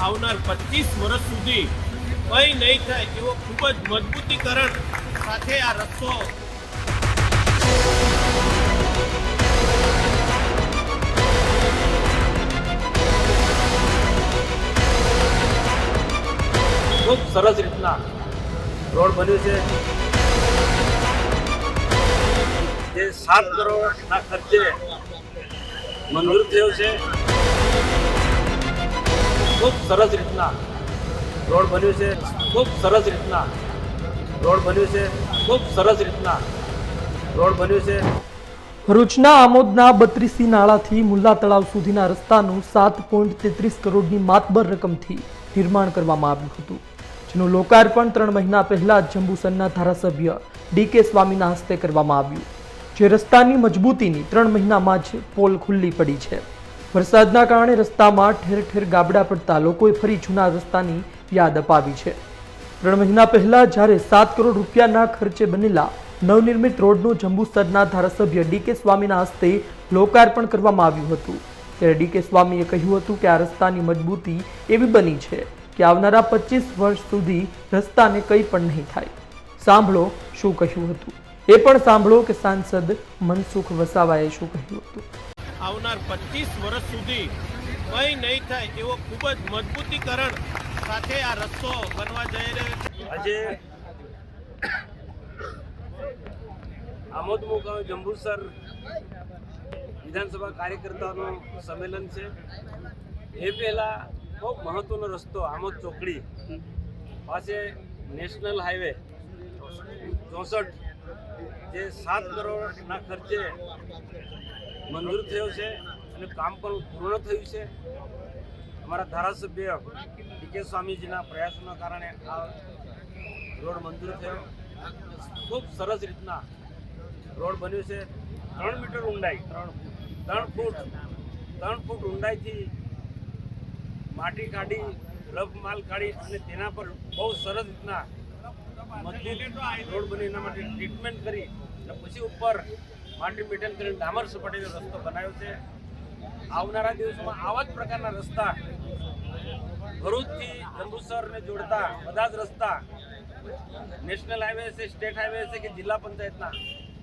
આવનાર પચીસ વર્ષ સુધી કંઈ નહીં થાય એવો ખૂબ જ મજબૂતીકરણ સાથે આ રસ્તો ખૂબ સરસ રીતના રોડ બન્યું છે. જે સાત કરોડના ખર્ચે મંજૂર થયો છે. ખૂબ સરસ રીતના રોડ બન્યું છે. ખૂબ સરસ રીતના રોડ બન્યું છે. ખૂબ સરસ રીતના રોડ બન્યું છે. ભરૂચના આમોદના બત્રીસી નાળાથી મુલ્લા તળાવ સુધીના રસ્તાનું સાત પોઈન્ટ તેત્રીસ કરોડની માતબર રકમથી નિર્માણ કરવામાં આવ્યું હતું, જેનું લોકાર્પણ ત્રણ મહિના પહેલા જંબુસરના ધારાસભ્ય ડી કે સ્વામીના હસ્તે કરવામાં આવ્યું, જે રસ્તાની મજબૂતીની ત્રણ મહિનામાં જ પોલ ખુલ્લી પડી છે. વરસાદના કારણે રસ્તામાં ઠેર ઠેર ગાબડા પડતા લોકોએ ફરી જૂના રસ્તાની યાદ અપાવી છે. ત્રણ મહિના પહેલા જ્યારે સાત કરોડ રૂપિયાના ખર્ચે બનેલા નવનિર્મિત રોડનું જંબુસરના ધારાસભ્ય ડીકે સ્વામીના હસ્તે લોકાર્પણ કરવામાં આવ્યું હતું. ત્યારે ડી કે સ્વામીએ કહ્યું હતું કે આ રસ્તાની મજબૂતી એવી બની છે કે આવનારા પચીસ વર્ષ સુધી રસ્તાને કંઈ પણ નહીં થાય. સાંભળો શું કહ્યું હતું. એ પણ સાંભળો કે સાંસદ મનસુખ વસાવાએ શું કહ્યું હતું. આવનાર પચીસ વર્ષ સુધી કંઈ નહીં થાય એવો ખૂબ જ મજબૂતીકરણ સાથે આ રસ્તો બનવા જઈ રહ્યો છે. આજે આમોદ મુકામે જંબુસર વિધાનસભા કાર્યકર્તાનું સંમેલન છે. એ પહેલાં બહુ મહત્વનો રસ્તો આમોદ ચોકડી પાસે નેશનલ હાઈવે ચોસઠ, જે સાત કરોડના ખર્ચે મંજૂર થયો છે અને કામ પણ પૂર્ણ થયું છે. અમારા ધારાસભ્ય ડીકે સ્વામીજીના પ્રયાસોના કારણે આ રોડ મંજૂર થયો. ખૂબ સરસ રીતના રોડ બન્યો છે. ત્રણ મીટર ઊંડાઈ, ત્રણ ત્રણ ફૂટ ત્રણ ફૂટ ઊંડાઈથી માટી કાઢી રફ માલ કાઢી અને તેના પર બહુ સરસ રીતના મજબૂત રોડ બની એના માટે ટ્રીટમેન્ટ કરી અને પછી ઉપર માટી મેટલ કરીને ડામર સપાટીનો રસ્તો બનાવ્યો છે. આવનારા દિવસોમાં આવા જ પ્રકારના રસ્તા ભરૂચથી જંબુસરને જોડતા બધા જ રસ્તા નેશનલ હાઈવે છે, સ્ટેટ હાઈવે છે કે જિલ્લા પંચાયતના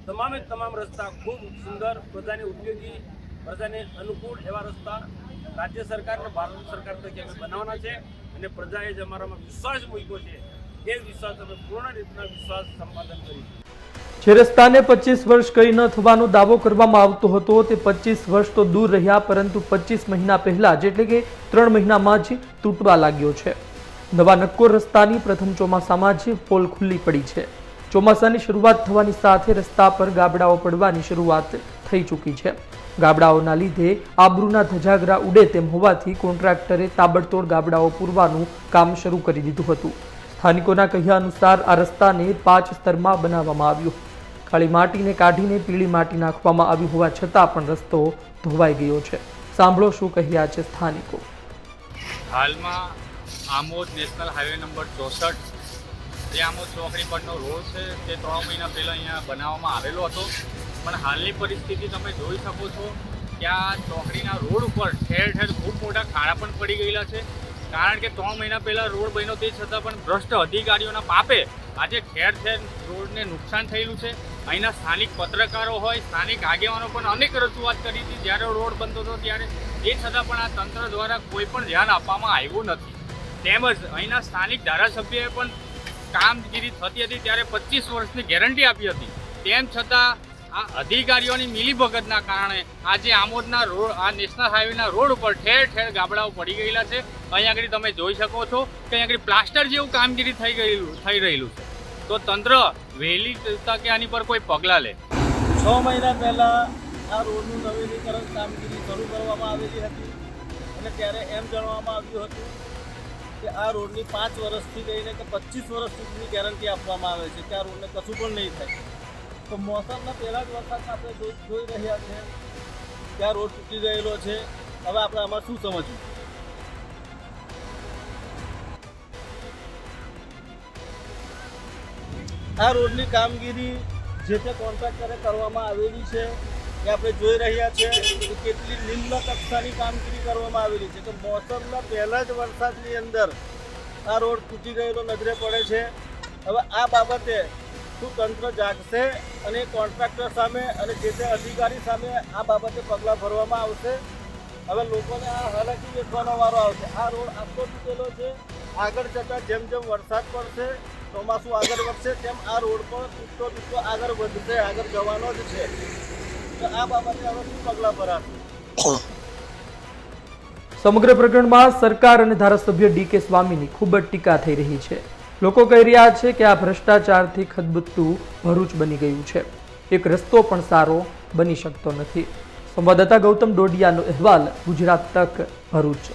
તમામે તમામ રસ્તા ખૂબ સુંદર, પ્રજાને ઉપયોગી, પ્રજાને અનુકૂળ એવા રસ્તા રાજ્ય સરકાર અને ભારત સરકાર તરીકે અમે બનાવવાના છે અને પ્રજાએ જ અમારામાં વિશ્વાસ મૂક્યો છે. એ વિશ્વાસ અમે પૂર્ણ રીતના વિશ્વાસ સંપાદન કરીશું. જે રસ્તાને પચીસ વર્ષ કંઈ ન થવાનો દાવો કરવામાં આવતો હતો, તે પચીસ વર્ષ તો દૂર રહ્યા, પરંતુ પચીસ મહિના પહેલા જ એટલે કે ત્રણ મહિનામાં જ તૂટવા લાગ્યો છે. નવા નક્કોર રસ્તાની પ્રથમ ચોમાસામાં જ પોલ ખુલ્લી પડી છે. ચોમાસાની શરૂઆત થવાની સાથે રસ્તા પર ગાબડાઓ પડવાની શરૂઆત થઈ ચૂકી છે. ગાબડાઓના લીધે આબરૂના ધજાગરા ઉડે તેમ હોવાથી કોન્ટ્રાક્ટરે તાબડતોડ ગાબડાઓ પૂરવાનું કામ શરૂ કરી દીધું હતું. સ્થાનિકોના કહ્યા અનુસાર આ રસ્તાને પાંચ સ્તરમાં બનાવવામાં આવ્યો કાળી માટીને કાઢીને પીળી માટી નાખવામાં આવી હોવા છતાં પણ રસ્તો ધોવાઈ ગયો છે. સાંભળો શું કહ્યા છે સ્થાનિકો. હાલમાં આમોદ નેશનલ હાઈવે નંબર ચોસઠ, જે આમોદ ચોકડી પરનો રોડ છે, તે ત્રણ મહિના પહેલાં અહીંયા બનાવવામાં આવેલો હતો. પણ હાલની પરિસ્થિતિ તમે જોઈ શકો છો કે આ ચોકડીના રોડ ઉપર ઠેર ઠેર ખૂબ મોટા ખાડા પણ પડી ગયેલા છે. કારણ કે ત્રણ મહિના પહેલાં રોડ બન્યો તે છતાં પણ ભ્રષ્ટ અધિકારીઓના પાપે આજે ઠેર ઠેર રોડને નુકસાન થયેલું છે. અહીંના સ્થાનિક પત્રકારો હોય, સ્થાનિક આગેવાનો પણ અનેક રજૂઆત કરી હતી. જ્યારે રોડ બનતો હતો ત્યારે એ છતાં પણ આ તંત્ર દ્વારા કોઈ પણ ધ્યાન આપવામાં આવ્યું નથી. તેમજ અહીંના સ્થાનિક ધારાસભ્યએ પણ કામગીરી થતી હતી ત્યારે પચીસ વર્ષની ગેરંટી આપી હતી. તેમ છતાં આ અધિકારીઓની મિલીભગતના કારણે આજે આમોદના રોડ, આ નેશનલ હાઈવેના રોડ ઉપર ઠેર ઠેર ગાબડાઓ પડી ગયેલા છે. અહીંયા આગળ તમે જોઈ શકો છો કે અહીંયા આગળ પ્લાસ્ટર જેવું કામગીરી થઈ ગયેલું, થઈ રહેલું છે. તો તંત્ર વહેલી તકે આની પર કોઈ પગલાં લે? છ મહિના પહેલાં આ રોડનું નવીનીકરણ કામગીરી શરૂ કરવામાં આવેલી હતી અને ત્યારે એમ જણાવવામાં આવ્યું હતું કે આ રોડની પાંચ વર્ષથી લઈને કે પચીસ વર્ષ સુધીની ગેરંટી આપવામાં આવે છે કે આ રોડને કશું પણ નહીં થાય. તો મોસમના પહેલા જ વરસાદ આપણે જોઈ રહ્યા છે કે આ રોડ તૂટી ગયેલો છે. હવે આપણે આમાં શું સમજવું? આ રોડની કામગીરી જે તે કોન્ટ્રાક્ટરે કરવામાં આવેલી છે, એ આપણે જોઈ રહ્યા છે કે કેટલી નિમ્ન કક્ષાની કામગીરી કરવામાં આવેલી છે. કે મોસમના પહેલા જ વરસાદની અંદર આ રોડ તૂટી ગયેલો નજરે પડે છે. હવે આ બાબતે શું તંત્ર જાગશે અને કોન્ટ્રાક્ટર સામે અને જે તે અધિકારી સામે આ બાબતે પગલાં ભરવામાં આવશે? હવે લોકોને આ હાલાકી વેઠવાનો વારો આવશે. આ રોડ આખો તૂટેલો છે, આગળ જતાં જેમ જેમ વરસાદ પડશે ચોમાસું આગળ વધશે તેમ આ રોડ પણ તૂટતો તૂટતો આગળ વધશે, આગળ જવાનો જ છે. આ બાબતે હવે શું પગલાં ભરાશે? સમગ્ર પ્રકરણમાં સરકાર અને ધારાસભ્ય ડી કે સ્વામીની ખૂબ જ ટીકા થઈ રહી છે. લોકો કહી રહ્યા છે કે આ ભ્રષ્ટાચારથી ખદબદતું ભરૂચ બની ગયું છે. એક રસ્તો પણ સારો બની શકતો નથી. સંવાદદાતા ગૌતમ ડોડિયાનો અહેવાલ ગુજરાત તક ભરૂચ